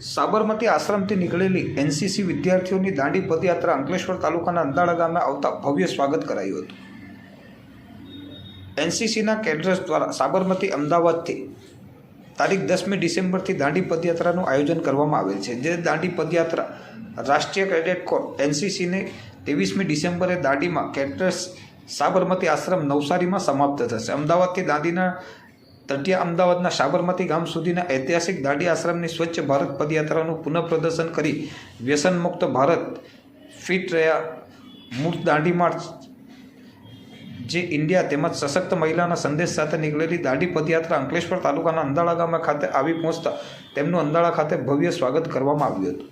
સાબરમતી આશ્રમથી નીકળેલી એનસીસી વિદ્યાર્થીઓની દાંડી પદયાત્રા અંકલેશ્વર તાલુકાના અંદાળા ગામે આવતા ભવ્ય સ્વાગત કરાયું હતું. એનસીસીના કેડર્સ દ્વારા સાબરમતી અમદાવાદથી તારીખ દસમી ડિસેમ્બરથી દાંડી પદયાત્રાનું આયોજન કરવામાં આવેલ છે. જે દાંડી પદયાત્રા રાષ્ટ્રીય કેડેટ કોર એનસીસીને ત્રેવીસમી ડિસેમ્બરે દાંડીમાં કેડર્સ સાબરમતી આશ્રમ નવસારીમાં સમાપ્ત થશે. અમદાવાદથી દાંડીના તટિયા અમદાવાદના સાબરમતી ગામ સુધીના ઐતિહાસિક દાંડી આશ્રમની સ્વચ્છ ભારત પદયાત્રાનું પુનઃપ્રદર્શન કરી વ્યસનમુક્ત ભારત ફિટ રહ્યા મૂળ દાંડી માર્ચ. જે ઇન્ડિયા તેમજ સશક્ત મહિલાના સંદેશ સાથે નીકળેલી દાંડી પદયાત્રા અંકલેશ્વર તાલુકાના અંદાળા ગામ ખાતે આવી પહોંચતા તેમનું અંદાળા ખાતે ભવ્ય સ્વાગત કરવામાં આવ્યું હતું.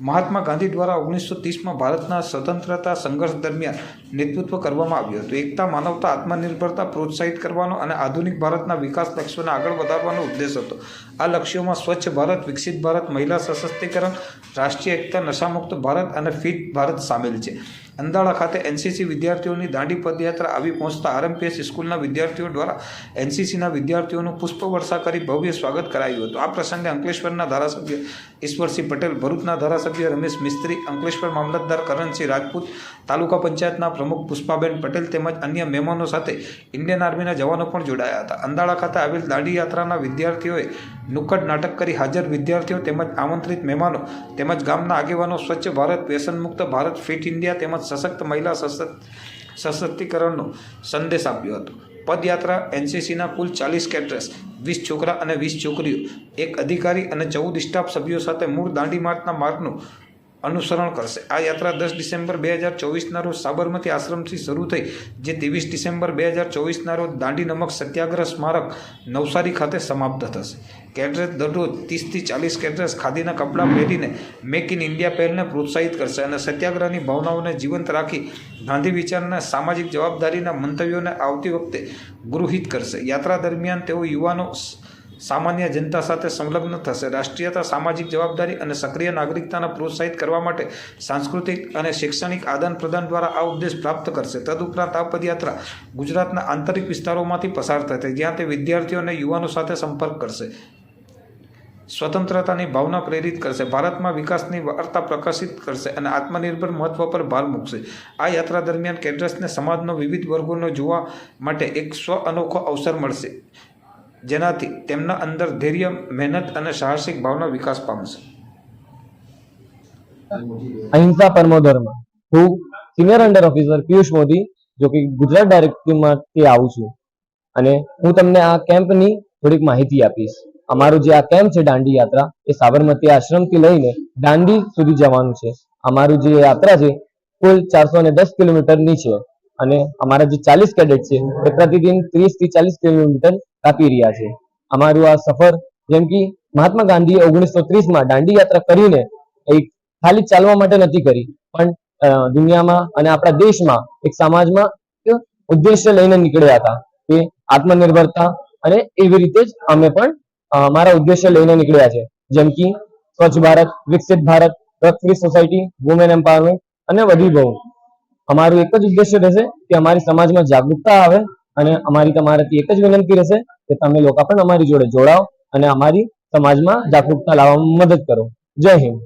મહાત્મા ગાંધી દ્વારા ઓગણીસો ત્રીસમાં ભારતના સ્વતંત્રતા સંઘર્ષ દરમિયાન નેતૃત્વ કરવામાં આવ્યું હતું. એકતા, માનવતા, આત્મનિર્ભરતા પ્રોત્સાહિત કરવાનો અને આધુનિક ભારતના વિકાસ લક્ષ્યોને આગળ વધારવાનો ઉદ્દેશ હતો. આ લક્ષ્યોમાં સ્વચ્છ ભારત, વિકસિત ભારત, મહિલા સશક્તિકરણ, રાષ્ટ્રીય એકતા, નશામુક્ત ભારત અને ફિટ ભારત સામેલ છે. અંદાળા ખાતે એનસીસી વિદ્યાર્થીઓની દાંડી પદયાત્રા આવી પહોંચતા આરએમપીએસ સ્કૂલના વિદ્યાર્થીઓ દ્વારા એનસીસીના વિદ્યાર્થીઓનું પુષ્પવર્ષા કરી ભવ્ય સ્વાગત કરાયું હતું. આ પ્રસંગે અંકલેશ્વરના ધારાસભ્ય ઈશ્વરસિંહ પટેલ, ભરૂચના ધારાસભ્ય રમેશ મિસ્ત્રી, અંકલેશ્વર મામલતદાર કરણસિંહ રાજપૂત, તાલુકા પંચાયતના પ્રમુખ પુષ્પાબેન પટેલ તેમજ અન્ય મહેમાનો સાથે ઇન્ડિયન આર્મીના જવાનો પણ જોડાયા હતા. અંદાળા ખાતે આવેલ દાંડી યાત્રાના વિદ્યાર્થીઓએ નુક્કડ નાટક કરી હાજર વિદ્યાર્થીઓ તેમજ આમંત્રિત મહેમાનો તેમજ ગામના આગેવાનો સ્વચ્છ ભારત વ્યસનમુક્ત ભારત ફિટ ઇન્ડિયા તેમજ સશક્ત મહિલા સશક્ત સશક્તિકરણનો સંદેશ આપ્યો હતો. પદયાત્રા એનસીસીના કુલ ચાલીસ કેડરેસ, વીસ છોકરા અને વીસ છોકરીઓ, એક અધિકારી અને ચૌદ સ્ટાફ સભ્યો સાથે મૂળ દાંડી માર્ગના માર્ગનું અનુસરણ કરશે. આ યાત્રા દસ ડિસેમ્બર બે હજાર ચોવીસના રોજ સાબરમતી આશ્રમથી શરૂ થઈ, જે ત્રેવીસ ડિસેમ્બર બે હજાર ચોવીસના રોજ દાંડી નમક સત્યાગ્રહ સ્મારક નવસારી ખાતે સમાપ્ત થશે. કેડરેસ દરરોજ ત્રીસથી ચાલીસ કેડરેસ ખાદીના કપડાં પહેરીને મેક ઇન ઇન્ડિયા પહેલને પ્રોત્સાહિત કરશે અને સત્યાગ્રહની ભાવનાઓને જીવંત રાખી ગાંધી વિચારના સામાજિક જવાબદારીના મંતવ્યોને આવતી વખતે ગૃહિત કરશે. યાત્રા દરમિયાન તેઓ યુવાનો સામાન્ય જનતા સાથે સંલગ્ન થશે. રાષ્ટ્રીયતા, સામાજિક જવાબદારી અને સક્રિય નાગરિકતાને પ્રોત્સાહિત કરવા માટે સાંસ્કૃતિક અને શૈક્ષણિક આદાન પ્રદાન દ્વારા આ ઉદ્દેશ પ્રાપ્ત કરશે. તદુપરાંત આ પદયાત્રા ગુજરાતના આંતરિક વિસ્તારોમાંથી પસાર થશે, જ્યાં તે વિદ્યાર્થીઓ અને યુવાનો સાથે સંપર્ક કરશે. સ્વતંત્રતાની ભાવના પ્રેરિત કરશે. ભારતમાં વિકાસની વાર્તા પ્રકાશિત કરશે અને આત્મનિર્ભર મહત્વ પર ભાર મૂકશે. આ યાત્રા દરમિયાન કેડ્રસને સમાજનો વિવિધ વર્ગોનો જોવા માટે એક સ્વ અનોખો અવસર મળશે. જેનાથી તેમના અંદર ધૈર્ય, મહેનત અને સાહસિક ભાવના વિકાસ પામશે. અહિંસા પરમો ધર્મ હું senior under officer Piyush Modi, જો કે ગુજરાત ડાયરેક્ટરીમાંથી આવું છું. અને હું તમને આ કેમ્પની થોડીક માહિતી આપીશ. અમારું જે આ કેમ્પ છે દાંડી યાત્રા, એ સાબરમતી આશ્રમથી લઈને દાંડી સુધી જવાનું છે. અમારું જે યાત્રા છે, કુલ ચારસો ને દસ કિલોમીટરની છે. અને અમારા જે ચાલીસ કેડેટ છે, એ પ્રતિદિન ત્રીસથી ચાલીસ કિલોમીટર કાપી રહ્યા છે. અમારું આ સફર, જેમ કે મહાત્મા ગાંધીએ ઓગણીસો ત્રીસમાં દાંડી યાત્રા કરીને એક ખાલી ચાલવા માટે નથી કરી, પણ દુનિયામાં અને આપણા દેશમાં એક સમાજમાં ઉદ્દેશ્ય લઈને નીકળ્યા હતા કે આત્મનિર્ભરતા અને એવી રીતે જ અમે પણ અમારા ઉદ્દેશ્ય લઈને નીકળ્યા છે. જેમ કે સ્વચ્છ ભારત, વિકસિત Bharat drug free society women empowerment અને વધી બહુ અમારું એક જ ઉદ્દેશ્ય રહેશે કે અમારી સમાજમાં જાગૃતતા આવે અને અમારી તમારાથી એક જ વિનંતી રહેશે કે તમે લોકો પણ અમારી જોડે જોડાઓ અને અમારી સમાજમાં જાગૃતતા લાવવામાં મદદ કરો. જય હિન્દ.